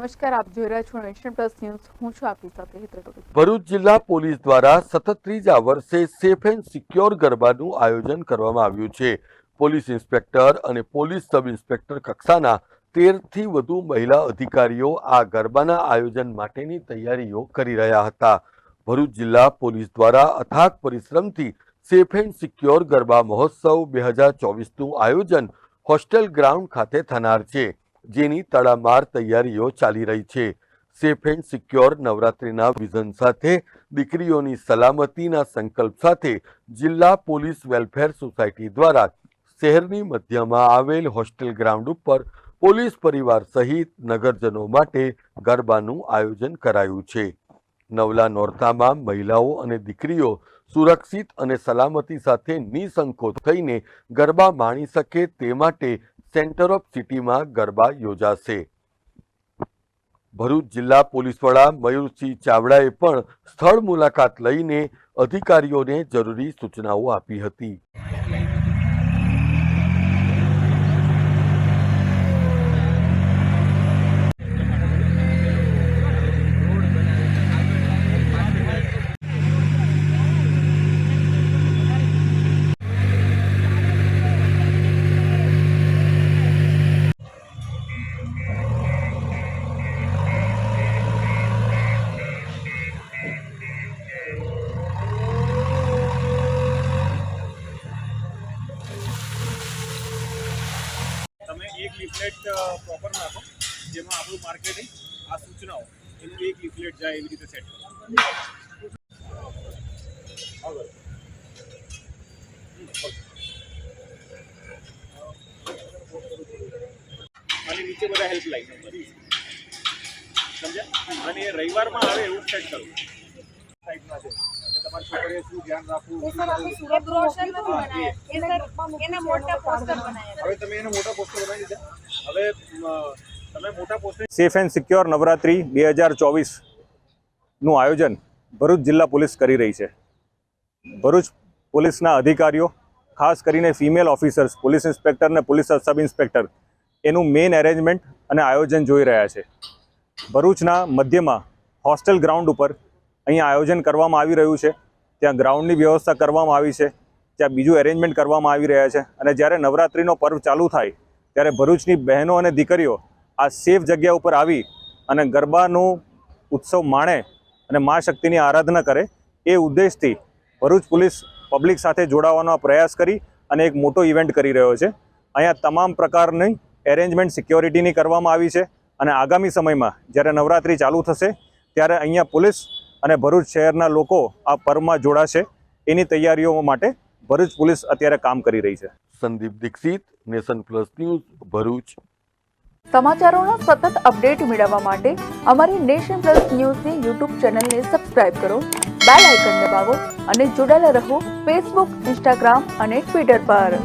નમસ્કાર, આપ જોઈ રહ્યા છો નેશન પ્લસ ન્યૂઝ. હું છું આપની સાથે હેતલ ભરૂચ જિલ્લા પોલીસ દ્વારા સતત ત્રીજા વર્ષે સેફ એન્ડ સિક્યોર ગરબાનું આયોજન કરવામાં આવ્યું છે. પોલીસ ઇન્સ્પેક્ટર અને પોલીસ સબ ઇન્સ્પેક્ટર કક્ષાના તેરથી વધુ મહિલા અધિકારીઓ આ ગરબાના આયોજન માટેની તૈયારીઓ કરી રહ્યા હતા. ભરૂચ જિલ્લા પોલીસ દ્વારા અથાગ પરિશ્રમથી સેફ એન્ડ સિક્યોર ગરબા મહોત્સવ બે હજાર ચોવીસનું આયોજન હોસ્ટેલ ગ્રાઉન્ડ ખાતે થનાર છે. જેની તડામાર તૈયારીઓ ચાલી રહી છે. સેફ એન્ડ સિક્યોર નવરાત્રિના વિઝન સાથે, દીકરીઓની સલામતીના સંકલ્પ સાથે જિલ્લા પોલીસ વેલફેર સોસાયટી દ્વારા શહેરની મધ્યમાં આવેલ હોસ્ટેલ ગ્રાઉન્ડ ઉપર પોલીસ પરિવાર સહિત નગરજનો માટે ગરબાનું આયોજન કરાયું છે. નવલા નોરતામાં મહિલાઓ અને દીકરીઓ સુરક્ષિત અને સલામતી સાથે નિસંકોચ થઈને ગરબા માણી શકે તે માટે સેન્ટર ઓફ સિટીમાં ગરબા યોજાશે. ભરૂચ જિલ્લા પોલીસ વડા મયુરસિંહ ચાવડાએ પણ સ્થળ મુલાકાત લઈને અધિકારીઓને જરૂરી સૂચનાઓ આપી હતી. એક લિફલેટ પ્રોપર નાખો, જેમાં આપણું માર્કેટિંગ આ સૂચનાઓ, એનું એક લિફલેટ જાય એવી રીતે સેટ કરો. અને નીચે બધા હેલ્પલાઇન સમજ્યા? અને રવિવારમાં આવે એવું સેટ કરવું સાઈડમાં છે. તમારી છોકરીએ શું ધ્યાન રાખવું? એ સર અમે સુરત બ્રોશર નથી બનાયા એ સર એના મોટા પોસ્ટર બનાયા હવે તમે એને મોટા પોસ્ટર બનાવી દીધા. હવે તમે મોટા poster safe and secure Navratri બે હજાર ચોવીસનું આયોજન ભરૂચ જિલ્લા પોલીસ કરી રહી છે. ભરૂચ પોલીસના અધિકારીઓ ખાસ કરીને ફિમેલ ઓફિસર્સ પોલીસ ઇન્સ્પેક્ટર અને પોલીસ સબ ઇન્સ્પેક્ટર એનું મેઇન એરેન્જમેન્ટ અને આયોજન જોઈ રહ્યા છે. ભરૂચના મધ્યમાં હોસ્ટેલ ગ્રાઉન્ડ ઉપર અહીંયા આયોજન કરવામાં આવી રહ્યું છે. ત્યાં ગ્રાઉન્ડની વ્યવસ્થા કરવામાં આવી છે. ત્યાં બીજું એરેન્જમેન્ટ કરવામાં આવી રહ્યા છે. અને જ્યારે નવરાત્રિનો પર્વ ચાલુ થાય, ત્યારે ભરૂચની બહેનો અને દીકરીઓ આ સેફ જગ્યા ઉપર આવી અને ગરબાનું ઉત્સવ માણે અને મા શક્તિની આરાધના કરે એ ઉદ્દેશથી ભરૂચ પોલીસ પબ્લિક સાથે જોડાવાનો પ્રયાસ કરી અને એક મોટો ઇવેન્ટ કરી રહ્યો છે. અહીંયા તમામ પ્રકારની એરેન્જમેન્ટ સિક્યોરિટીની કરવામાં આવી છે. અને આગામી સમયમાં જ્યારે નવરાત્રિ ચાલુ થશે, ત્યારે અહીંયા પોલીસ અને ભરૂચ શહેરના લોકો આ પર્વમાં જોડાશે. એની તૈયારીઓ માટે ભરૂચ પોલીસ અત્યારે કામ કરી રહી છે. Sandeep Dixit nation plus news Bharuch. સમાચારોના સતત અપડેટ મેળવવા માટે અમારી નેશન પ્લસ ન્યૂઝની યુટ્યુબ ચેનલને સબસ્ક્રાઇબ કરો બેલ આઇકન દબાવો અને જોડાયેલા રહો ફેસબુક ઇન્સ્ટાગ્રામ અને ટ્વિટર પર.